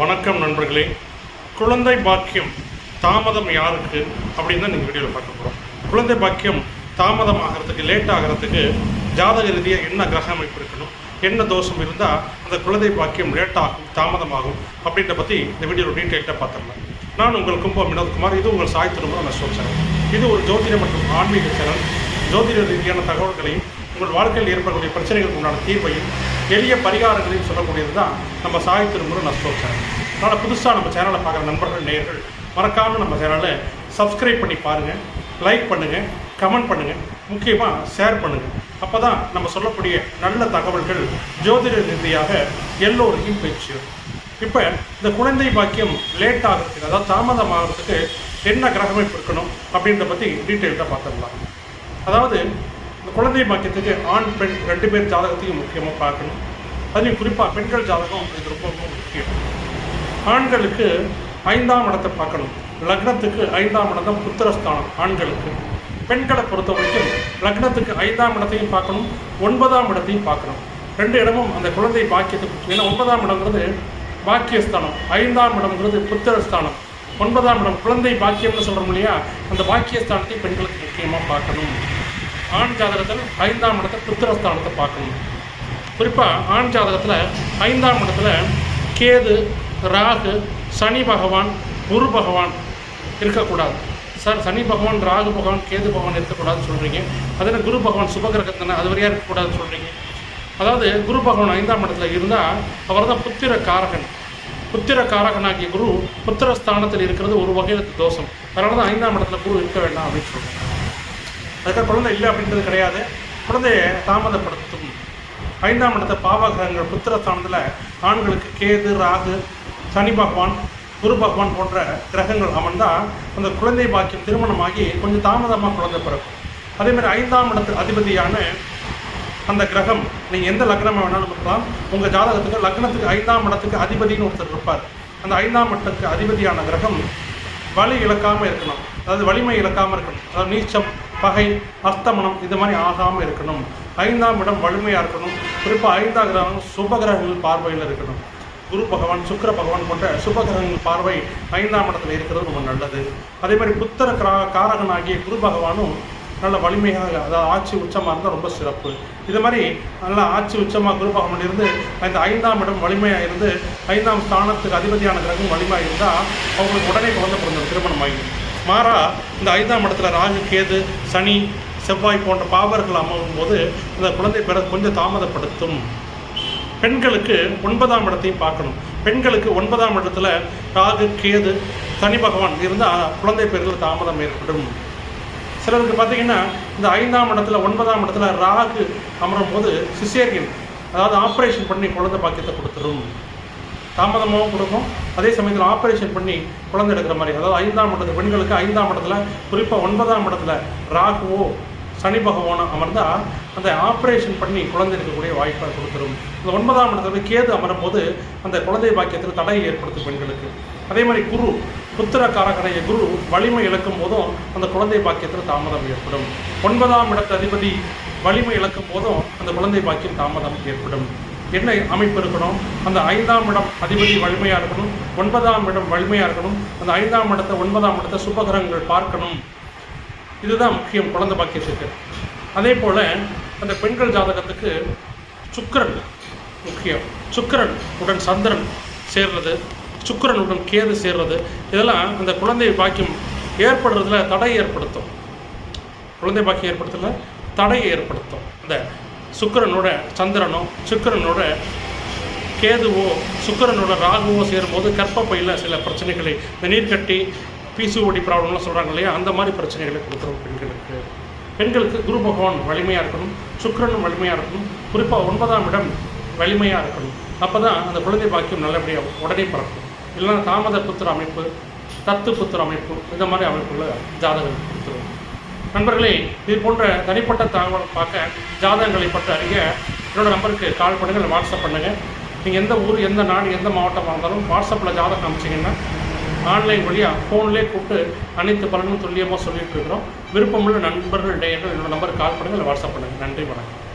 வணக்கம் நண்பர்களே. குழந்தை பாக்கியம் தாமதம் யாருக்கு அப்படின்னு தான் நீங்கள் வீடியோவில் பார்க்க போகிறோம் குழந்தை பாக்கியம் தாமதம் ஆகிறதுக்கு லேட் ஆகிறதுக்கு ஜாதக ரீதியாக என்ன கிரக அமைப்பு இருக்கணும் என்ன தோஷம் இருந்தால் அந்த குழந்தை பாக்கியம் லேட் ஆகும் தாமதமாகும் அப்படின்ற பற்றி இந்த வீடியோவில் டீட்டெயில்டாக பார்த்துடலாம். நான் உங்கள் கும்பம் வினோத்குமார். இது உங்கள் சாய் நான் சேனல் இது ஒரு ஜோதிட மற்றும் ஆன்மீக சேனல் ஜோதிட ரீதியான தகவல்களையும் உங்கள் வாழ்க்கையில் ஏற்படக்கூடிய பிரச்சனைகளுக்கு உண்டான தீர்வையும் எளிய பரிகாரங்களையும் சொல்லக்கூடியது தான் நம்ம சாய் திருமுறை நஸ்டோ சேனல் அதனால் புதுசாக நம்ம சேனலை பார்க்குற நண்பர்கள் நேயர்கள் மறக்காமல் நம்ம சேனலை சப்ஸ்கிரைப் பண்ணி பாருங்கள் லைக் பண்ணுங்கள் கமெண்ட் பண்ணுங்கள் முக்கியமாக ஷேர் பண்ணுங்கள் அப்போ தான் நம்ம சொல்லக்கூடிய நல்ல தகவல்கள் ஜோதிட ரீதியாக எல்லோரையும் போய் சேரும் இப்போ இந்த குழந்தை பாக்கியம் லேட் ஆகிறதுக்கு அதாவது தாமதம் ஆகிறதுக்கு என்ன கிரகமைப்பு இருக்கணும் அப்படின்றத பற்றி டீட்டெயில்டாக பார்த்துடலாம். அதாவது குழந்தை பாக்கியத்துக்கு ஆண் பெண் ரெண்டு பேர் ஜாதகத்தையும் முக்கியமாக பார்க்கணும். அதுலேயும் குறிப்பாக பெண்கள் ஜாதகம் இது ரொம்ப ரொம்ப முக்கியம். ஆண்களுக்கு ஐந்தாம் இடத்தை பார்க்கணும். லக்னத்துக்கு ஐந்தாம் இடம் புத்திரஸ்தானம் ஆண்களுக்கு. பெண்களை பொறுத்த வரைக்கும் லக்னத்துக்கு ஐந்தாம் இடத்தையும் பார்க்கணும் ஒன்பதாம் இடத்தையும் பார்க்கணும். ரெண்டு இடமும் அந்த குழந்தை பாக்கியத்துக்கு ஏன்னா ஒன்பதாம் இடங்கிறது பாக்கியஸ்தானம் ஐந்தாம் இடம்ங்கிறது புத்திரஸ்தானம். ஒன்பதாம் இடம் குழந்தை பாக்கியம்னு சொல்கிறோம் இல்லையா? அந்த பாக்கியஸ்தானத்தை பெண்களுக்கு முக்கியமாக பார்க்கணும். ஆண் ஜாதகத்தில் ஐந்தாம் இடத்தை புத்திரஸ்தானத்தை பார்க்கணும். குறிப்பாக ஆண் ஜாதகத்தில் ஐந்தாம் இடத்துல கேது ராகு சனி பகவான் குரு பகவான் இருக்கக்கூடாது. சார் சனி பகவான் ராகு பகவான் கேது பகவான் இருக்கக்கூடாதுன்னு சொல்கிறீங்க அதில் குரு பகவான் சுபகிரகத்தின அது வரையாக இருக்கக்கூடாதுன்னு சொல்கிறீங்க அதாவது குரு பகவான் ஐந்தாம் இடத்துல இருந்தால் அவர் தான் புத்திர காரகன் புத்திர காரகனாகிய குரு புத்திர ஸ்தானத்தில் இருக்கிறது ஒரு வகையில் தோஷம். அதனால தான் ஐந்தாம் இடத்துல குரு இருக்க வேண்டாம் அப்படின்னு சொல்கிறேன் அதுக்காக குழந்தை இல்லை அப்படின்றது கிடையாது. குழந்தையை தாமதப்படுத்தும். ஐந்தாம் இடத்த பாவகிரகங்கள் புத்திரஸ்தானத்தில் ஆண்களுக்கு கேது ராகு சனி பகவான் குரு பகவான் போன்ற கிரகங்கள் அமர்ந்தால் அந்த குழந்தை பாக்கியம் திருமணமாகி கொஞ்சம் தாமதமாக குழந்தை பிறக்கும். அதேமாதிரி ஐந்தாம் இடத்து அதிபதியான அந்த கிரகம் நீங்கள் எந்த லக்னமாக வேணாலும் இருக்கலாம். உங்கள் ஜாதகத்துக்கு லக்னத்துக்கு ஐந்தாம் இடத்துக்கு அதிபதினு ஒருத்தர் இருப்பார். அந்த ஐந்தாம் இடத்துக்கு அதிபதியான கிரகம் வலி இழக்காமல் இருக்கணும் அதாவது வலிமை இழக்காமல் இருக்கணும். அதாவது நீச்சம் அஸ்தமனம் இது மாதிரி ஆகாமல் இருக்கணும். ஐந்தாம் இடம் வலிமையாக இருக்கணும். குறிப்பாக ஐந்தாம் கிரகம் சுபகிரகங்கள் பார்வையில் இருக்கணும். குரு பகவான் சுக்கிர பகவான் போன்ற சுபகிரகங்கள் பார்வை ஐந்தாம் இடத்துல இருக்கிறது ரொம்ப நல்லது. அதே மாதிரி புத்திர கிரா காரகனாகிய குரு பகவானும் நல்ல வலிமையாக அதாவது ஆட்சி உச்சமாக இருந்தால் ரொம்ப சிறப்பு. இது மாதிரி நல்லா ஆட்சி உச்சமாக குரு பகவான் இருந்து அந்த ஐந்தாம் இடம் வலிமையாக இருந்து ஐந்தாம் ஸ்தானத்துக்கு அதிபதியான கிரகம் வலிமையாக இருந்தால் அவங்களுக்கு உடனே குழந்தை பிறந்த திருமணம் ஆகிடும் மாறா இந்த ஐந்தாம் இடத்துல ராகு கேது சனி செவ்வாய் போன்ற பாவர்கள் அமரும் போது இந்த குழந்தை பிற கொஞ்சம் தாமதப்படுத்தும். பெண்களுக்கு ஒன்பதாம் இடத்தையும் பார்க்கணும். பெண்களுக்கு ஒன்பதாம் இடத்துல ராகு கேது சனி பகவான் இருந்தால் குழந்தை பெயர்கள் தாமதம் ஏற்படும். சிலருக்கு பார்த்தீங்கன்னா இந்த ஐந்தாம் இடத்துல ஒன்பதாம் இடத்துல ராகு அமரும் போது சிசேரியன் அதாவது ஆப்ரேஷன் பண்ணி குழந்தை பாக்கியத்தை கொடுத்துரும். தாமதமாகவும் கொடுக்கும். அதே சமயத்தில் ஆப்ரேஷன் பண்ணி குழந்தை எடுக்கிற மாதிரி அதாவது ஐந்தாம் இடத்துல பெண்களுக்கு ஐந்தாம் இடத்துல குறிப்பாக ஒன்பதாம் இடத்துல ராகுவோ சனி பகவானோ அமர்ந்தால் அந்த ஆப்ரேஷன் பண்ணி குழந்தை எடுக்கக்கூடிய வாய்ப்பை கொடுத்துரும். இந்த ஒன்பதாம் இடத்துல கேது அமரும் போது அந்த குழந்தை பாக்கியத்தில் தடையை ஏற்படுத்தும் பெண்களுக்கு. அதே மாதிரி குரு புத்திர காரகனைய குரு வலிமை இழக்கும் போதும் அந்த குழந்தை பாக்கியத்தில் தாமதம் ஏற்படும். ஒன்பதாம் இடத்து அதிபதி வலிமை இழக்கும் போதும் அந்த குழந்தை பாக்கியம் தாமதம் ஏற்படும். என்ன அமைப்பு இருக்கணும்? அந்த ஐந்தாம் இடம் அதிபதி வலிமையாக இருக்கணும். ஒன்பதாம் இடம் வலிமையாக இருக்கணும். அந்த ஐந்தாம் இடத்தை ஒன்பதாம் இடத்தை சுபகிரகங்கள் பார்க்கணும். இதுதான் முக்கியம். குழந்தை பாக்கியத்துக்கு. அதே போல் அந்த பெண்கள் ஜாதகத்துக்கு சுக்கிரன் முக்கியம். சுக்கிரன் உடன் சந்திரன் சேர்றது சுக்கிரனுடன் கேது சேர்றது இதெல்லாம் அந்த குழந்தை பாக்கியம் ஏற்படுறதுல தடை ஏற்படுத்தும். குழந்தை பாக்கியம் ஏற்படுத்தல தடையை ஏற்படுத்தும். இந்த சுக்கரனோட சந்திரனோ சுக்கரனோட கேதுவோ சுக்கரனோட ராகுவோ சேரும்போது கர்ப்பப்பையில் சில பிரச்சனைகளை இந்த நீர்க்கட்டி பிசிஓடி ப்ராப்ளம்லாம் சொல்கிறாங்க இல்லையா? அந்த மாதிரி பிரச்சனைகளை கொடுக்குறோம் பெண்களுக்கு. பெண்களுக்கு குரு பகவான் வலிமையாக இருக்கணும் சுக்கிரனும் வலிமையாக இருக்கணும். குறிப்பாக ஒன்பதாம் இடம் வலிமையாக இருக்கணும். அப்போ தான் அந்த குழந்தை பாக்கியம் நல்லபடியாக உடனே பிறக்கும். இல்லைன்னா தாமத புத்திர அமைப்பு தத்து புத்திர அமைப்பு இந்த மாதிரி அமைப்புள்ள ஜாதகம் கொடுத்துருவோம் நண்பர்களே இது போன்ற தனிப்பட்ட தகவல் பார்க்க ஜாதகங்களை பற்றி அறிய என்னோடய நம்பருக்கு கால் பண்ணுங்கள் வாட்ஸ்அப் பண்ணுங்கள் நீங்கள் எந்த ஊர் எந்த நாடு எந்த மாவட்டமாக இருந்தாலும் வாட்ஸ்அப்பில் ஜாதகம் அமைச்சிங்கன்னா ஆன்லைன் வழியாக ஃபோன்லேயே கூப்பிட்டு அனைத்து பலனும் துல்லியமாக சொல்லிட்டு இருக்கிறோம். விருப்பமுள்ள நண்பர்கள் என்னோட நம்பருக்கு கால் பண்ணுங்கள் வாட்ஸ்அப் பண்ணுங்கள் நன்றி வணக்கம்.